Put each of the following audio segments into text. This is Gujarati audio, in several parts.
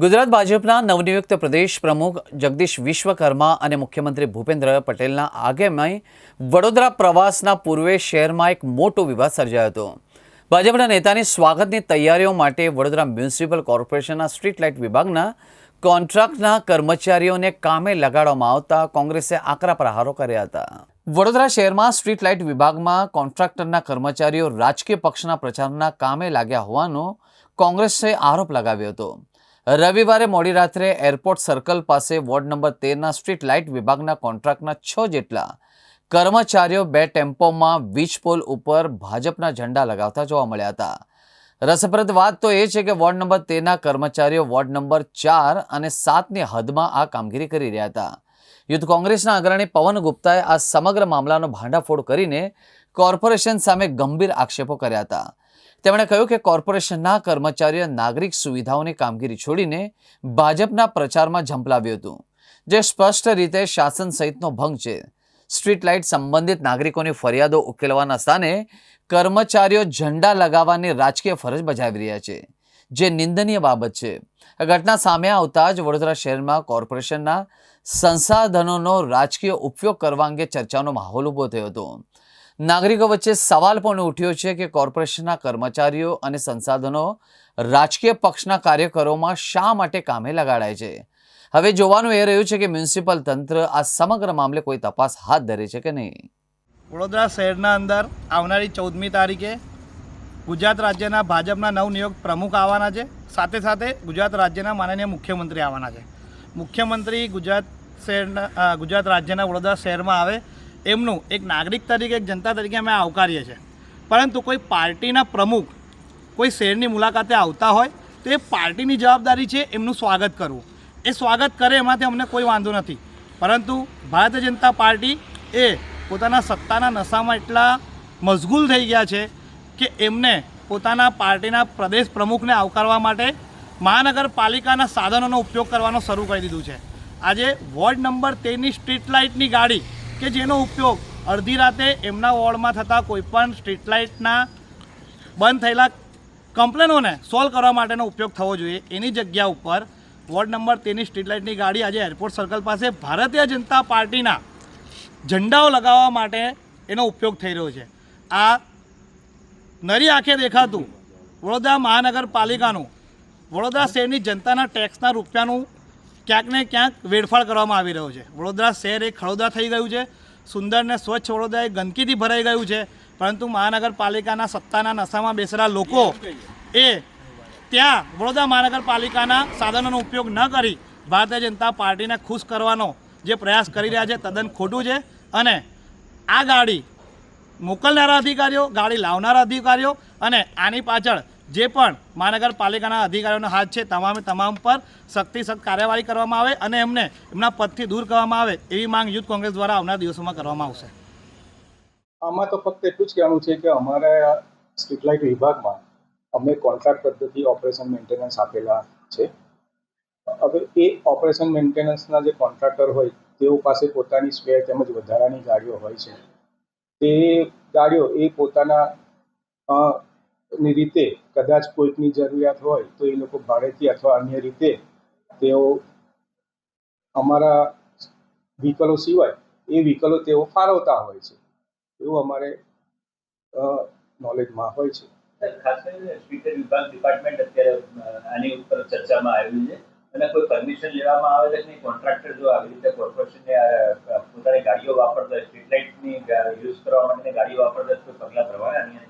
ગુજરાત ભાજપના નવનિયુક્ત પ્રદેશ પ્રમુખ જગદીશ વિશ્વકર્મા અને મુખ્યમંત્રી ભૂપેન્દ્ર પટેલના આગેમય વડોદરા પ્રવાસના પૂર્વે શહેરમાં એક મોટો વિવાદ સર્જાયો હતો. ભાજપના નેતાની સ્વાગતની તૈયારીઓ માટે વડોદરા મ્યુનિસિપલ કોર્પોરેશનના સ્ટ્રીટ લાઇટ વિભાગના કોન્ટ્રાક્ટના કર્મચારીઓને કામે લગાડવામાં આવતા કોંગ્રેસે આકરા પ્રહારો કર્યા હતા. વડોદરા શહેરમાં સ્ટ્રીટ લાઇટ વિભાગમાં કોન્ટ્રાક્ટરના કર્મચારીઓ રાજકીય પક્ષના પ્રચારના કામે લાગ્યા હોવાનો કોંગ્રેસે આરોપ લગાવ્યો હતો. રવિવારે મોડી રાત્રે એરપોર્ટ સર્કલ પાસે વોર્ડ નંબર તેરના સ્ટ્રીટ લાઇટ વિભાગના કોન્ટ્રાક્ટના છ જેટલા કર્મચારીઓ બે ટેમ્પોમાં વીજ પોલ ઉપર ભાજપના ઝંડા લગાવતા જોવા મળ્યા હતા. રસપ્રદ વાત તો એ છે કે વોર્ડ નંબર તેરના કર્મચારીઓ વોર્ડ નંબર ચાર અને સાતની હદમાં આ કામગીરી કરી રહ્યા હતા. યુથ કોંગ્રેસના અગ્રણી પવન ગુપ્તાએ આ સમગ્ર મામલાનો ભાંડાફોડ કરીને કોર્પોરેશન સામે ગંભીર આક્ષેપો કર્યા હતા. તેમણે કહ્યું કે કોર્પોરેશનના કર્મચારીઓ નાગરિક સુવિધાઓની કામગીરી છોડીને ભાજપના પ્રચારમાં ઝંપલાવ્યું હતું. જે સ્પષ્ટ રીતે શાસન સહિતનો ભંગ છે. સ્ટ્રીટ લાઇટ સંબંધિત નાગરિકોની ફરિયાદો ઉકેલવાના સ્થાને કર્મચારીઓ ઝંડા લગાવવાની રાજકીય ફરજ બજાવી રહ્યા છે. જે નિંદનીય બાબત છે. આ ઘટના સામે આવતા જ વડોદરા શહેરમાં કોર્પોરેશનના સંસાધનોનો રાજકીય ઉપયોગ કરવા અંગે ચર્ચાનો માહોલ ઊભો થયો હતો. નાગરિકો વચ્ચે સવાલ પણ ઉઠ્યો છે કે કોર્પોરેશનના કર્મચારીઓ અને સંસાધનો રાજકીય પક્ષના કાર્યકરોમાં શા માટે કામે લગાડાય છે? હવે જોવાનું એ રહ્યું છે કે મ્યુનિસિપલ તંત્ર આ સમગ્ર મામલે કોઈ તપાસ હાથ ધરે છે કે નહીં? વડોદરા શહેરના અંદર આવનારી ચૌદમી તારીખે ગુજરાત રાજ્યના ભાજપના નવનિયુક્ત પ્રમુખ આવવાના છે. સાથે સાથે ગુજરાત રાજ્યના માનનીય મુખ્યમંત્રી આવવાના છે. મુખ્યમંત્રી ગુજરાત શહેરના ગુજરાત રાજ્યના વડોદરા શહેરમાં આવે એમનું, એક નાગરિક તરીકે, એક જનતા તરીકે અમે આવકારીએ છીએ. પરંતુ કોઈ પાર્ટીના પ્રમુખ કોઈ શહેરની મુલાકાતે આવતા હોય, તો એ પાર્ટીની જવાબદારી છે એમનું સ્વાગત કરવું. એ સ્વાગત કરે એમાંથી અમને કોઈ વાંધો નથી. પરંતુ ભારતીય જનતા પાર્ટી એ પોતાના સત્તાના નશામાં એટલા મશગુલ થઈ ગયા છે કે એમને પોતાના પાર્ટીના પ્રદેશ પ્રમુખને આવકારવા માટે મહાનગરપાલિકાના સાધનોનો ઉપયોગ કરવાનો શરૂ કરી દીધું છે. આજે વોર્ડ નંબર તેરની સ્ટ્રીટ લાઇટની ગાડી કે જેનો ઉપયોગ અડધી રાતે એમના વોર્ડમાં થતા કોઈપણ સ્ટ્રીટ લાઇટના બંધ થયેલા કમ્પ્લેનોને સોલ્વ કરવા માટેનો ઉપયોગ થવો જોઈએ. એની જગ્યા ઉપર વોર્ડ નંબર તેની સ્ટ્રીટ લાઇટની ગાડી આજે એરપોર્ટ સર્કલ પાસે ભારતીય જનતા પાર્ટીના ઝંડાઓ લગાવવા માટે એનો ઉપયોગ થઈ રહ્યો છે. આ નરી આંખે દેખાતું વડોદરા મહાનગરપાલિકાનું વડોદરા શહેરની જનતાના ટેક્સના રૂપિયાનું ક્યાંક ને ક્યાંક વેડફાળ કરવામાં આવી રહ્યો છે. વડોદરા શહેર એક ખડોદરા થઈ ગયું છે. સુંદર ને સ્વચ્છ વડોદરા એ ગંદકીથી ભરાઈ ગયું છે. પરંતુ મહાનગરપાલિકાના સત્તાના નશામાં બેસેલા લોકો એ ત્યાં વડોદરા મહાનગરપાલિકાના સાધનોનો ઉપયોગ ન કરી ભારતીય જનતા પાર્ટીને ખુશ કરવાનો જે પ્રયાસ કરી રહ્યા છે, તદ્દન ખોટું છે. અને આ ગાડી મોકલનારા અધિકારીઓ, ગાડી લાવનારા અધિકારીઓ અને આની પાછળ જે પણ મહાનગરપાલિકાના અધિકારીઓનો હાથ છે, તમામે તમામ પર સખ્તી સખ્ત કાર્યવાહી કરવામાં આવે અને એમને એમના પદથી દૂર કરવામાં આવે એવી માંગ યુથ કોંગ્રેસ દ્વારા આવનાર દિવસોમાં કરવામાં આવશે. આમાં તો ફક્ત એટલું જ કહેવાનું છે કે અમારા સ્ટ્રીટ લાઇટ વિભાગમાં અમે કોન્ટ્રાક્ટ પદ્ધતિ ઓપરેશન મેન્ટેનન્સ આપેલા છે. હવે એ ઓપરેશન મેન્ટેનન્સના જે કોન્ટ્રાક્ટર હોય, તેઓ પાસે પોતાની સ્પેર તેમજ વધારાની ગાડીઓ હોય છે. તે ગાડીઓ એ પોતાના ની રીતે કદાચ કોઈકની જરૂરિયાત હોય તો એ લોકો ભાડેથી અથવા અન્ય રીતે તેઓ અમારા વ્હીકલો સિવાય એ વ્હીકલો તેઓ ફાળવતા હોય છે. એવું અમારે નોલેજમાં હોય છે. ખાસ કરીને સ્પીકર વિભાગ ડિપાર્ટમેન્ટ અત્યારે આની ઉપર ચર્ચામાં આવ્યું છે. અને કોઈ પરમિશન લેવામાં આવે છે નહીં? કોન્ટ્રાક્ટર જો આવી રીતે કોર્પોરેશનને પોતાની ગાડીઓ વાપરતો હોય સ્ટ્રીટ લાઇટની યુઝ કરવા માટેની ગાડીઓ વાપરતો કોઈ પગલાં ભરવાના અંદર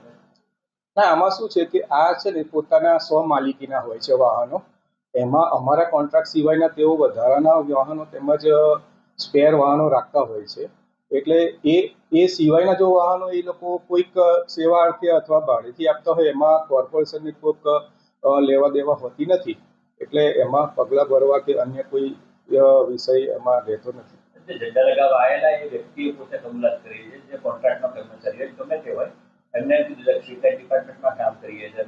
ના, આમાં શું છે કે આ છે ને પોતાના સ્વમાલિકીના હોય છે વાહનો. એમાં અમારા કોન્ટ્રાક્ટ સિવાયના તેઓ વધારાના વાહનો તેમજ સ્પેર વાહનો રાખતા હોય છે. એટલે એ એ સિવાયના જો વાહનો એ લોકો કોઈક સેવા અર્થે અથવા ભાડેથી આપતા હોય, એમાં કોર્પોરેશનની કોઈક લેવા દેવા હોતી નથી. એટલે એમાં પગલાં ભરવા કે અન્ય કોઈ વિષય એમાં રહેતો નથી. ઝંડા લગાવવા આવેલા એ વ્યક્તિએ પોતે કબૂલાત કરી છે, જે કોન્ટ્રાક્ટનો કર્મચારી ગમે તે હોય. એમને ડિપાર્ટમેન્ટમાં કામ કરીએ છીએ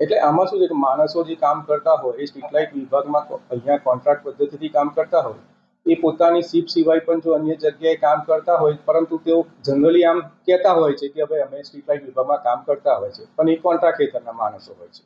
એટલે આમાં શું છે કે માણસો જે કામ કરતા હોય, એ સ્ટીટલાઇટ વિભાગમાં અહીંયા કોન્ટ્રાક્ટ પદ્ધતિથી કામ કરતા હોય, એ પોતાની સીપ સિવાય પણ જો અન્ય જગ્યાએ કામ કરતા હોય, પરંતુ તેઓ જનરલી આમ કહેતા હોય છે કે ભાઈ અમે સ્ટીટલાઇટ વિભાગમાં કામ કરતા હોય છે, પણ એ કોન્ટ્રાક્ટ હેઠળના માણસો હોય છે.